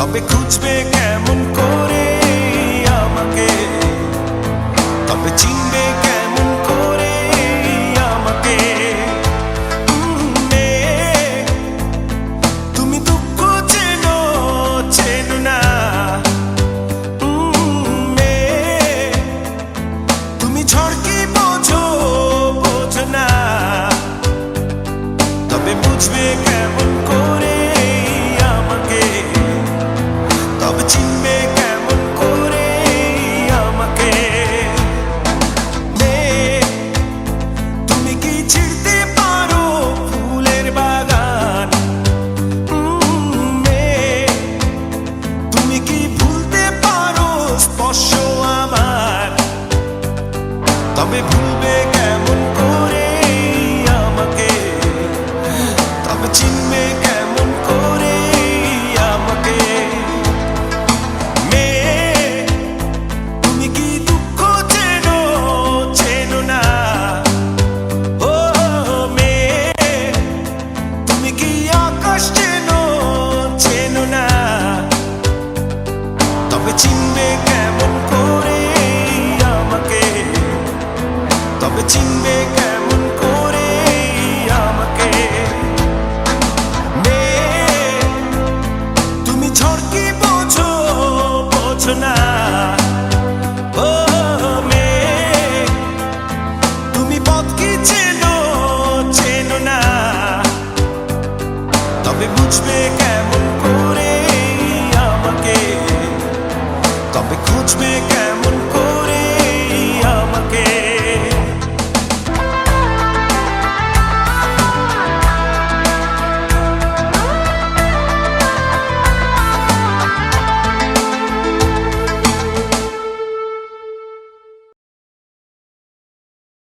তবে খুঁজবে কেমন করে আমাকে? তবে চিনবে কেমন করে আমাকে? তুমি দুঃখ চেনো চেনো না। তুমি ঝড় কি বোঝো বোঝো না। তবে বুঝবে কেমন করে ছিড়তে পারো ফুলের বাগান। তুমি কি ভুলতে পারো স্পর্শ আমার? তবে ভুলবে কেমন করে আমাকে? তবে চিনবে কেমন করে বোঝো না। ও মেয়ে, তুমি পথ কি চেনো চেনো না। তবে বুঝবে কেমন করে আমাকে তবে খুঁজবে কেমন